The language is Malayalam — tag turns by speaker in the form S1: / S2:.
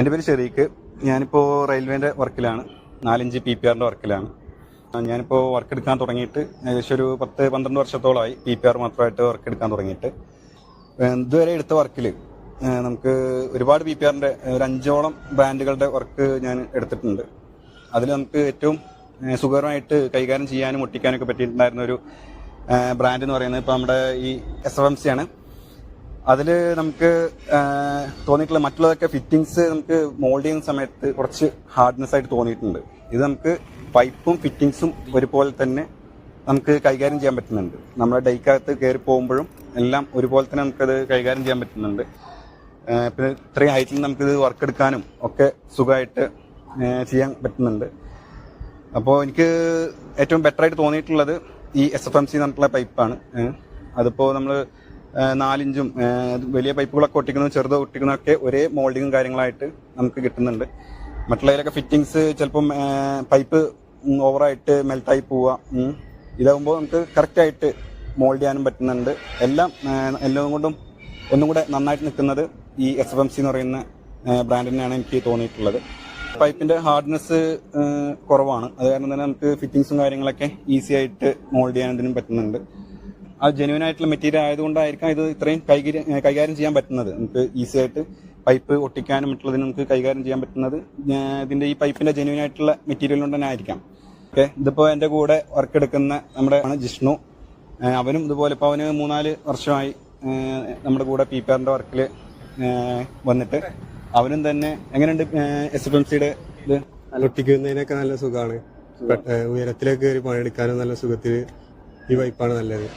S1: എന്റെ പേര് ഷെറീക്ക് ഞാനിപ്പോൾ റെയിൽവേന്റെ വർക്കിലാണ്. നാലഞ്ച് പി പി ആറിന്റെ വർക്കിലാണ്. ഞാനിപ്പോൾ വർക്ക് എടുക്കാൻ തുടങ്ങിയിട്ട് ഏകദേശം ഒരു പത്ത് പന്ത്രണ്ട് വർഷത്തോളമായി പി പി ആർ മാത്രമായിട്ട് വർക്ക് എടുക്കാൻ തുടങ്ങിയിട്ട് ഇതുവരെ എടുത്ത വർക്കിൽ നമുക്ക് ഒരുപാട് പി പി ആറിന്റെ ഒരു അഞ്ചോളം ബ്രാൻഡുകളുടെ വർക്ക് ഞാൻ എടുത്തിട്ടുണ്ട്. അതിൽ നമുക്ക് ഏറ്റവും സുഖകരമായിട്ട് കൈകാര്യം ചെയ്യാനും ഒട്ടിക്കാനൊക്കെ പറ്റിയിട്ടുണ്ടായിരുന്ന ഒരു ബ്രാൻഡ് എന്ന് പറയുന്നത് ഇപ്പോൾ നമ്മുടെ ഈ എസ് എഫ് എം സി ആണ്. അതിൽ നമുക്ക് തോന്നിയിട്ടുള്ള മറ്റുള്ളതൊക്കെ ഫിറ്റിങ്സ് നമുക്ക് മോൾഡ് ചെയ്യുന്ന സമയത്ത് കുറച്ച് ഹാർഡ്നെസ് ആയിട്ട് തോന്നിയിട്ടുണ്ട്. ഇത് നമുക്ക് പൈപ്പും ഫിറ്റിങ്സും ഒരുപോലെ തന്നെ നമുക്ക് കൈകാര്യം ചെയ്യാൻ പറ്റുന്നുണ്ട്. നമ്മുടെ ഡൈക്കകത്ത് കയറി പോകുമ്പോഴും എല്ലാം ഒരുപോലെ തന്നെ നമുക്കത് കൈകാര്യം ചെയ്യാൻ പറ്റുന്നുണ്ട്. പിന്നെ ഇത്രയും ഹൈറ്റിൽ നമുക്കിത് വർക്ക് എടുക്കാനും ഒക്കെ സുഖമായിട്ട് ചെയ്യാൻ പറ്റുന്നുണ്ട്. അപ്പോൾ എനിക്ക് ഏറ്റവും ബെറ്ററായിട്ട് തോന്നിയിട്ടുള്ളത് ഈ എസ് എഫ് എം സി പറഞ്ഞിട്ടുള്ള പൈപ്പാണ് അതിപ്പോൾ നമ്മൾ നാലിഞ്ചും വലിയ പൈപ്പുകളൊക്കെ ഒട്ടിക്കുന്നതും ചെറുത് ഒട്ടിക്കുന്നതൊക്കെ ഒരേ മോൾഡിങ്ങും കാര്യങ്ങളായിട്ട് നമുക്ക് കിട്ടുന്നുണ്ട്. മറ്റുള്ളതിലൊക്കെ ഫിറ്റിങ്സ് ചിലപ്പം പൈപ്പ് ഓവറായിട്ട് മെൽട്ടായി പോവുക. ഇതാകുമ്പോൾ നമുക്ക് കറക്റ്റായിട്ട് മോൾഡ് ചെയ്യാനും പറ്റുന്നുണ്ട്. എല്ലാം എല്ലാം കൊണ്ടും ഒന്നും കൂടെ നന്നായിട്ട് നിൽക്കുന്നത് ഈ എസ് എഫ് എം സി എന്ന് പറയുന്ന ബ്രാൻഡിനാണ് എനിക്ക് തോന്നിയിട്ടുള്ളത്. പൈപ്പിന്റെ ഹാർഡ്നെസ് കുറവാണ്. അത് കാരണം തന്നെ നമുക്ക് ഫിറ്റിങ്സും കാര്യങ്ങളൊക്കെ ഈസി ആയിട്ട് മോൾഡ് ചെയ്യാനും പറ്റുന്നുണ്ട്. ആ ജെന്യൂൻ ആയിട്ടുള്ള മെറ്റീരിയൽ ആയതുകൊണ്ടായിരിക്കാം ഇത് ഇത്രയും കൈകാര്യം ചെയ്യാൻ പറ്റുന്നത്. നമുക്ക് ഈസി ആയിട്ട് പൈപ്പ് ഒട്ടിക്കാനും മറ്റുള്ളതിന് നമുക്ക് കൈകാര്യം ചെയ്യാൻ പറ്റുന്നത് ഇതിന്റെ ഈ പൈപ്പിന്റെ ജെന്യൂൻ ആയിട്ടുള്ള മെറ്റീരിയൽ കൊണ്ട് തന്നെ ആയിരിക്കാം. ഓക്കെ ഇതിപ്പോ എന്റെ കൂടെ വർക്ക് എടുക്കുന്ന നമ്മുടെ ജിഷ്ണു. അവനും ഇതുപോലെ ഇപ്പോൾ അവന് മൂന്നാൽ വർഷമായി നമ്മുടെ കൂടെ പി വർക്കിൽ വർക്കിൽ വന്നിട്ട്. അവനും തന്നെ എങ്ങനെയുണ്ട് എസ് എഫ് എം സിയുടെ ഇത്?
S2: ഒട്ടിക്കുന്നതിനൊക്കെ നല്ല സുഖമാണ് ഉയരത്തിലേക്ക് കയറി പണിയെടുക്കാനും നല്ല സുഖത്തിൽ ഈ വൈപ്പാണ് നല്ലത്.